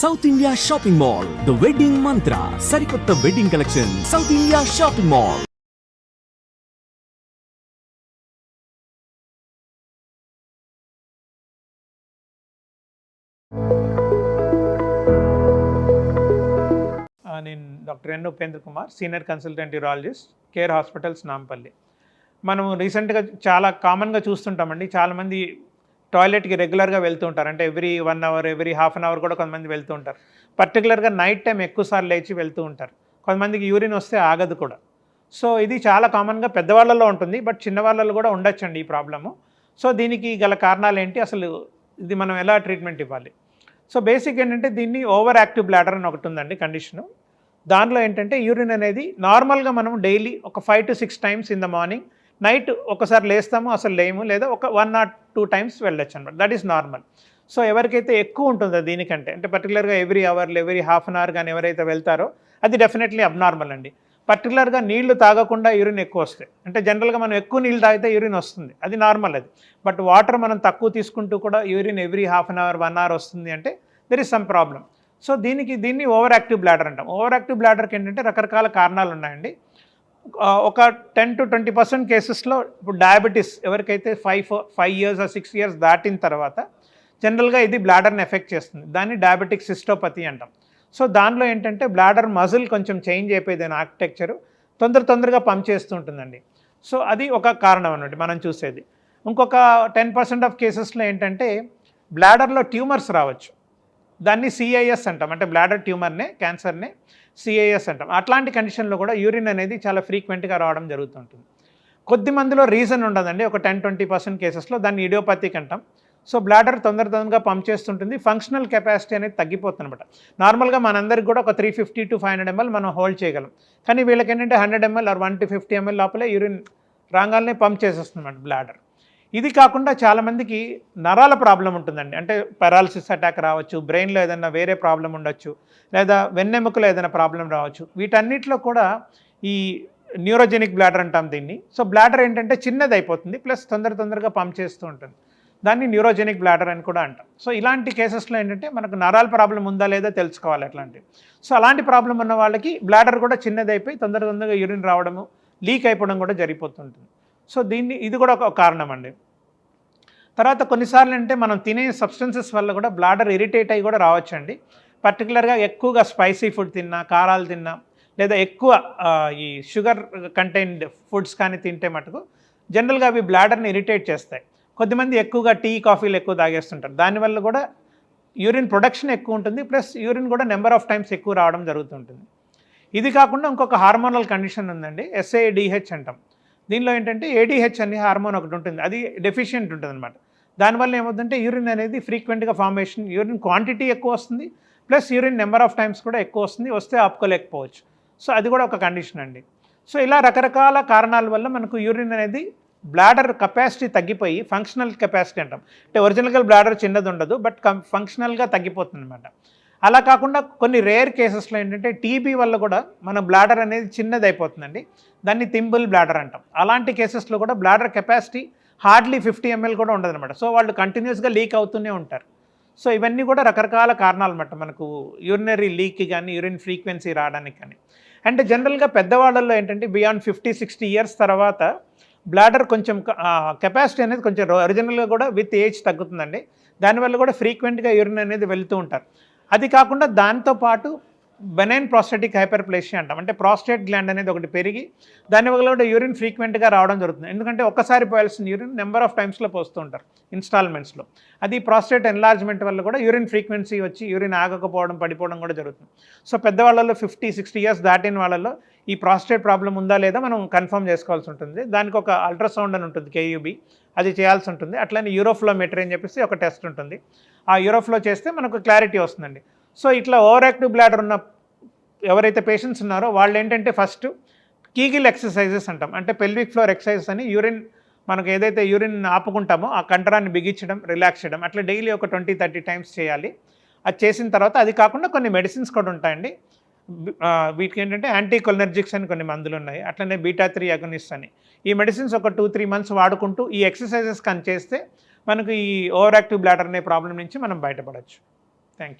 South India shopping mall the wedding mantra సరికొత్త wedding collection South India shopping mall నేను doctor N Upendra Kumar senior consultant urologist Care Hospitals Nampally. మనం రీసెంట్గా చాలా కామన్గా చూస్తుంటామండి. చాలామంది టాయిలెట్కి రెగ్యులర్గా వెళ్తూ ఉంటారు. అంటే every one hour every half an hour కూడా కొంతమంది వెళ్తూ ఉంటారు. పర్టికులర్గా నైట్ టైం ఎక్కువసార్లు లేచి వెళ్తూ ఉంటారు. కొంతమందికి యూరిన్ వస్తే ఆగదు కూడా. సో ఇది చాలా కామన్గా పెద్దవాళ్ళలో ఉంటుంది. బట్ చిన్నవాళ్ళలో కూడా ఉండొచ్చండి ఈ ప్రాబ్లము. సో దీనికి గల కారణాలు ఏంటి? అసలు ఇది మనం ఎలా ట్రీట్మెంట్ ఇవ్వాలి? సో బేసిక్ ఏంటంటే దీన్ని ఓవర్ యాక్టివ్ బ్లాడర్ అని ఒకటి ఉందండి కండిషను. దానిలో ఏంటంటే యూరిన్ అనేది నార్మల్గా మనం డైలీ ఒక five to six times in the morning night ఒకసారి లేస్తాము అసలు లేము లేదా ఒక వన్ ఆర్ టూ టైమ్స్ వెళ్ళొచ్చు అనమాట దట్ ఈస్ నార్మల్ సో ఎవరికైతే ఎక్కువ ఉంటుందో దీనికంటే అంటే పర్టికులర్గా ఎవ్రీ అవర్లు ఎవ్రీ హాఫ్ అన్ అవర్ కానీ ఎవరైతే వెళ్తారో అది డెఫినెట్లీ అబ్నార్మల్ అండి. పర్టికులర్గా నీళ్ళు తాగకుండా యూరిన్ ఎక్కువ వస్తాయి. అంటే జనరల్గా మనం ఎక్కువ నీళ్ళు తాగితే యూరిన్ వస్తుంది. అది నార్మల్ అది. బట్ వాటర్ మనం తక్కువ తీసుకుంటూ కూడా urine every half an hour one hour వస్తుంది అంటే there is some problem so దీనికి దీన్ని ఓవర్ యాక్టివ్ బ్లాడర్ అంటాం. ఓవర్ యాక్టివ్ బ్లాడర్కి ఏంటంటే రకరకాల కారణాలు ఉన్నాయండి. ఒక టెన్ టు ట్వంటీ పర్సెంట్ కేసెస్లో ఇప్పుడు డయాబెటీస్ ఎవరికైతే five five years six years దాటిన తర్వాత జనరల్గా ఇది బ్లాడర్ని ఎఫెక్ట్ చేస్తుంది. దాన్ని డయాబెటిక్ సిస్టోపతి అంటాం. సో దానిలో ఏంటంటే బ్లాడర్ మజిల్ కొంచెం చేంజ్ అయిపోయింది దాని ఆర్కిటెక్చర్ తొందర తొందరగా పంప్ చేస్తూ ఉంటుందండి. సో అది ఒక కారణం అన్నట్టు మనం చూసేది. ఇంకొక టెన్ పర్సెంట్ ఆఫ్ కేసెస్లో ఏంటంటే బ్లాడర్లో ట్యూమర్స్ రావచ్చు. దాన్ని సిఐఎస్ అంటాం. అంటే బ్లాడర్ ట్యూమర్నే క్యాన్సర్నే సిఐఎస్ అంటాం. అట్లాంటి కండిషన్లో కూడా యూరిన్ అనేది చాలా ఫ్రీక్వెంట్గా రావడం జరుగుతుంటుంది. కొద్ది మందిలో రీజన్ ఉండదండి. ఒక టెన్ ట్వంటీ పర్సెంట్ కేసెస్లో దాన్ని ఇడియోపతిక్ అంటాం. సో బ్లాడర్ తొందర తొందరగా పంప్ చేస్తుంటుంది. ఫంక్షనల్ కెపాసిటీ అనేది తగ్గిపోతుంది అనమాట నార్మల్గా మనందరికి కూడా ఒక three fifty to five hundred ml మనం హోల్డ్ చేయగలం. కానీ వీళ్ళకి ఏంటంటే hundred ml or one to fifty ml లోపలే యూరిన్ రాగానే పంప్ చేసేస్తుంది బ్లాడర్ ఇది కాకుండా చాలామందికి నరాల ప్రాబ్లం ఉంటుందండి. అంటే పెరాలసిస్ అటాక్ రావచ్చు బ్రెయిన్లో ఏదైనా వేరే ప్రాబ్లం ఉండొచ్చు లేదా వెన్నెముకలో ఏదైనా ప్రాబ్లం రావచ్చు. వీటన్నిటిలో కూడా ఈ న్యూరోజెనిక్ బ్లాడర్ అంటాం దీన్ని. సో బ్లాడర్ ఏంటంటే చిన్నది అయిపోతుంది ప్లస్ తొందర తొందరగా పంప్ చేస్తూ ఉంటుంది. దాన్ని న్యూరోజెనిక్ బ్లాడర్ అని కూడా అంటాం. సో ఇలాంటి కేసెస్లో ఏంటంటే మనకు నరాల ప్రాబ్లం ఉందా లేదా తెలుసుకోవాలి అట్లాంటివి. సో అలాంటి ప్రాబ్లం ఉన్న వాళ్ళకి బ్లాడర్ కూడా చిన్నది అయిపోయి తొందర తొందరగా యూరిన్ రావడము లీక్ అయిపోవడం కూడా జరిగిపోతుంటుంది. సో దీన్ని ఇది కూడా ఒక కారణం అండి తర్వాత కొన్నిసార్లు అంటే మనం తినే సబ్స్టెన్సెస్ వల్ల కూడా బ్లాడర్ ఇరిటేట్ అయ్యి కూడా రావచ్చండి. పర్టికులర్గా ఎక్కువగా స్పైసీ ఫుడ్ తిన్నా కారాలు తిన్నా లేదా ఎక్కువ ఈ షుగర్ కంటైన్డ్ ఫుడ్స్ కానీ తింటే మటుకు జనరల్గా అవి బ్లాడర్ని ఇరిటేట్ చేస్తాయి. కొద్దిమంది ఎక్కువగా టీ కాఫీలు ఎక్కువ తాగేస్తుంటారు. దానివల్ల కూడా యూరిన్ ప్రొడక్షన్ ఎక్కువ ఉంటుంది ప్లస్ యూరిన్ కూడా నెంబర్ ఆఫ్ టైమ్స్ ఎక్కువ రావడం జరుగుతుంటుంది ఇది కాకుండా ఇంకొక హార్మోనల్ కండిషన్ ఉందండి ఎస్ఏడిహెచ్ అంటాం. దీనిలో ఏంటంటే ఏడిహెచ్ అనే హార్మోన్ ఒకటి ఉంటుంది. అది డెఫిషియెంట్ ఉంటుంది అనమాట దానివల్ల ఏమవుతుందంటే యూరిన్ అనేది ఫ్రీక్వెంట్గా ఫార్మేషన్ యూరిన్ క్వాంటిటీ ఎక్కువ వస్తుంది plus urine number of times కూడా ఎక్కువ వస్తుంది వస్తే ఆపుకోలేకపోవచ్చు. సో అది కూడా ఒక కండిషన్ అండి. సో ఇలా రకరకాల కారణాల వల్ల మనకు యూరిన్ అనేది బ్లాడర్ కెపాసిటీ తగ్గిపోయి ఫంక్షనల్ కెపాసిటీ అంటాం. అంటే ఒరిజినల్గా బ్లాడర్ చిన్నది ఉండదు బట్ ఫంక్షనల్గా తగ్గిపోతుంది అనమాట అలా కాకుండా కొన్ని రేర్ కేసెస్లో ఏంటంటే టీబీ వల్ల కూడా మన బ్లాడర్ అనేది చిన్నది అయిపోతుందండి దాన్ని థింబుల్ బ్లాడర్ అంటాం. అలాంటి కేసెస్లో కూడా bladder capacity hardly fifty ml కూడా ఉండదన్నమాట. సో వాళ్ళు కంటిన్యూస్గా లీక్ అవుతూనే ఉంటారు. సో ఇవన్నీ కూడా రకరకాల కారణాలు అనమాట మనకు యూరినరీ లీక్ కానీ యూరిన్ ఫ్రీక్వెన్సీ రావడానికి కానీ. అంటే జనరల్గా పెద్దవాళ్ళల్లో ఏంటంటే బియాండ్ ఫిఫ్టీ సిక్స్టీ ఇయర్స్ తర్వాత బ్లాడర్ కొంచెం కెపాసిటీ అనేది కొంచెం ఒరిజినల్గా కూడా విత్ ఏజ్ తగ్గుతుందండి. దానివల్ల కూడా ఫ్రీక్వెంట్గా యూరిన్ అనేది వెళ్తూ ఉంటారు. అది కాకుండా దాంతో పాటు బెనైన్ ప్రాస్టేటిక్ హైపర్ప్లేషియా అంటాం. అంటే ప్రాస్టేట్ గ్లాండ్ అనేది ఒకటి పెరిగి దానివల్ల కూడా యూరిన్ ఫ్రీక్వెంట్గా రావడం జరుగుతుంది. ఎందుకంటే ఒక్కసారి పోయాల్సిన యూరిన్ నెంబర్ ఆఫ్ టైమ్స్లో పోస్తూ ఉంటారు ఇన్స్టాల్మెంట్స్లో. అది ప్రాస్టేట్ ఎన్లార్జ్మెంట్ వల్ల కూడా యూరిన్ ఫ్రీక్వెన్సీ వచ్చి యూరిన్ ఆగకపోవడం పడిపోవడం కూడా జరుగుతుంది. సో పెద్దవాళ్ళలో ఫిఫ్టీ సిక్స్టీ ఇయర్స్ దాటిన వాళ్ళలో ఈ ప్రాస్టేట్ ప్రాబ్లం ఉందా లేదా మనం కన్ఫర్మ్ చేసుకోవాల్సి ఉంటుంది. దానికి ఒక అల్ట్రాసౌండ్ అని ఉంటుంది కేయూబీ. అది చేయాల్సి ఉంటుంది. అట్లనే యూరోఫ్లోమీటర్ అని చెప్పేసి ఒక టెస్ట్ ఉంటుంది. ఆ యూరోఫ్లో చేస్తే మనకు క్లారిటీ వస్తుందండి. సో ఇట్లా ఓవర్ యాక్టివ్ బ్లాడర్ ఉన్న ఎవరైతే పేషెంట్స్ ఉన్నారో వాళ్ళు ఏంటంటే ఫస్ట్ కీగిల్ ఎక్సర్సైజెస్ అంటాం. అంటే పెల్విక్ ఫ్లోర్ ఎక్సర్సైజెస్ అని యూరిన్ మనకు ఏదైతే యూరిన్ ఆపుకుంటామో ఆ కండరాన్ని బిగించడం రిలాక్స్ చేయడం. అట్లా డైలీ ఒక ట్వంటీ థర్టీ టైమ్స్ చేయాలి. అది చేసిన తర్వాత అది కాకుండా కొన్ని మెడిసిన్స్ కూడా ఉంటాయండి. వీటికి ఏంటంటే యాంటీ అని కొన్ని మందులు ఉన్నాయి. అట్లనే బీటా త్రీ అగనిస్ట్ అని. ఈ మెడిసిన్స్ ఒక టూ త్రీ మంత్స్ వాడుకుంటూ ఈ ఎక్సర్సైజెస్ కానీ చేస్తే మనకు ఈ ఓవర్ యాక్టివ్ బ్లాడర్ అనే ప్రాబ్లం నుంచి మనం బయటపడవచ్చు థ్యాంక్ యూ